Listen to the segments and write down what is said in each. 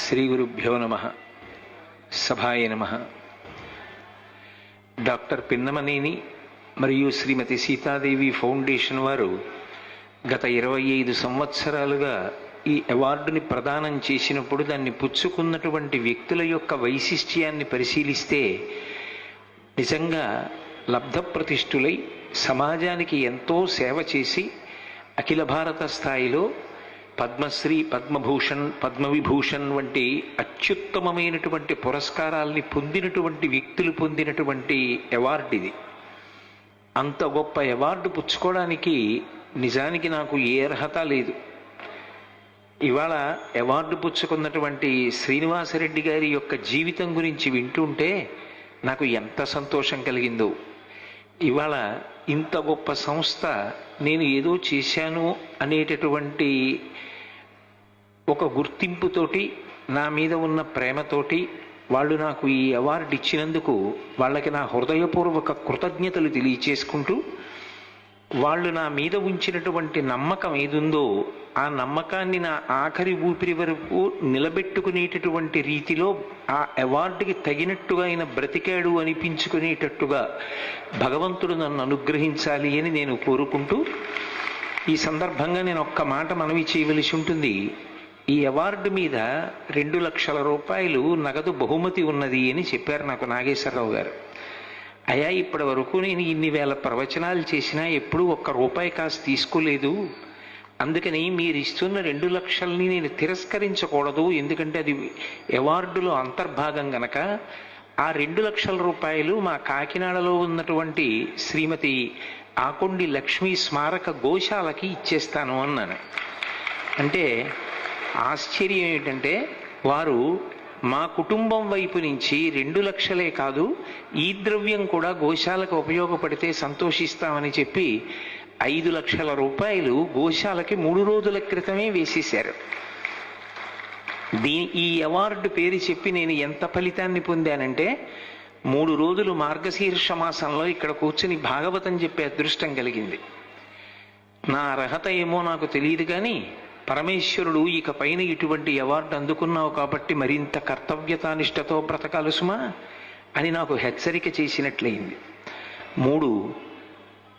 శ్రీ గురుభ్యో నమ. సభాయ నమ. డాక్టర్ పిన్నమనేని మరియు శ్రీమతి సీతాదేవి ఫౌండేషన్ వారు గత ఇరవై ఐదు సంవత్సరాలుగా ఈ అవార్డుని ప్రదానం చేసినప్పుడు దాన్ని పుచ్చుకున్నటువంటి వ్యక్తుల యొక్క వైశిష్ట్యాన్ని పరిశీలిస్తే నిజంగా లబ్ధప్రతిష్ఠులై సమాజానికి ఎంతో సేవ చేసి అఖిల భారత స్థాయిలో పద్మశ్రీ పద్మభూషణ్ పద్మవిభూషణ్ వంటి అత్యుత్తమమైనటువంటి పురస్కారాల్ని పొందినటువంటి వ్యక్తులు పొందినటువంటి అవార్డు ఇది. అంత గొప్ప అవార్డు పుచ్చుకోవడానికి నిజానికి నాకు ఏ అర్హత లేదు. ఇవాళ అవార్డు పుచ్చుకున్నటువంటి శ్రీనివాసరెడ్డి గారి యొక్క జీవితం గురించి వింటుంటే నాకు ఎంత సంతోషం కలిగిందో. ఇవాళ ఇంత గొప్ప సంస్థ నేను ఏదో చేశాను అనేటటువంటి ఒక గుర్తింపుతోటి నా మీద ఉన్న ప్రేమతోటి వాళ్ళు నాకు ఈ అవార్డు ఇచ్చినందుకు వాళ్ళకి నా హృదయపూర్వక కృతజ్ఞతలు తెలియచేసుకుంటూ వాళ్ళు నా మీద ఉంచినటువంటి నమ్మకం ఏదుందో ఆ నమ్మకాన్ని నా ఆఖరి ఊపిరి వరకు నిలబెట్టుకునేటటువంటి రీతిలో ఆ అవార్డుకి తగినట్టుగా ఆయన బ్రతికాడు అనిపించుకునేటట్టుగా భగవంతుడు నన్ను అనుగ్రహించాలి అని నేను కోరుకుంటూ ఈ సందర్భంగా నేను ఒక్క మాట మనవి చేయవలసి ఉంటుంది. ఈ అవార్డు మీద రెండు లక్షల రూపాయలు నగదు బహుమతి ఉన్నది అని చెప్పారు నాకు నాగేశ్వరరావు గారు. అయా ఇప్పటి వరకు నేను ఇన్ని వేల ప్రవచనాలు చేసినా ఎప్పుడూ ఒక్క రూపాయి కాసు తీసుకోలేదు. అందుకని మీరు ఇస్తున్న రెండు లక్షల్ని నేను తిరస్కరించకూడదు ఎందుకంటే అది అవార్డులో అంతర్భాగం గనక ఆ రెండు లక్షల రూపాయలు మా కాకినాడలో ఉన్నటువంటి శ్రీమతి ఆకొండి లక్ష్మీ స్మారక గోశాలకి ఇచ్చేస్తాను అన్నాను. అంటే ఆశ్చర్యం ఏంటంటే వారు మా కుటుంబం వైపు నుంచి రెండు లక్షలే కాదు ఈ ద్రవ్యం కూడా గోశాలకు ఉపయోగపడితే సంతోషిస్తామని చెప్పి ఐదు లక్షల రూపాయలు గోశాలకి మూడు రోజుల క్రితమే వేసేశారు. దీని ఈ అవార్డు పేరు చెప్పి నేను ఎంత ఫలితాన్ని పొందానంటే మూడు రోజులు మార్గశీర్ష మాసంలో ఇక్కడ కూర్చుని భాగవతం చెప్పే అదృష్టం కలిగింది. నా అర్హత ఏమో నాకు తెలియదు కానీ పరమేశ్వరుడు ఇక పైన ఇటువంటి అవార్డు అందుకున్నావు కాబట్టి మరింత కర్తవ్యతానిష్టతో బ్రతకాలు సుమా అని నాకు హెచ్చరిక చేసినట్లయింది. మూడు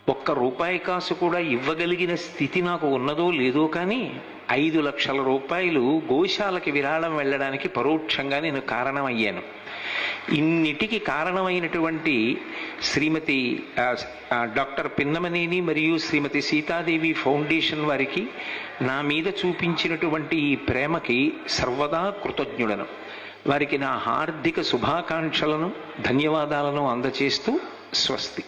ఒక్క రూపాయి కాసు కూడా ఇవ్వగలిగిన స్థితి నాకు ఉన్నదో లేదో కానీ ఐదు లక్షల రూపాయలు గోశాలకి విరాళం వెళ్ళడానికి పరోక్షంగా నేను కారణమయ్యాను. ఇన్నిటికి కారణమైనటువంటి శ్రీమతి డాక్టర్ పిన్నమనేని మరియు శ్రీమతి సీతాదేవి ఫౌండేషన్ వారికి నా మీద చూపించినటువంటి ఈ ప్రేమకి సర్వదా కృతజ్ఞుడను వారికి నా హార్దిక శుభాకాంక్షలను ధన్యవాదాలను అందచేస్తూ స్వస్తి.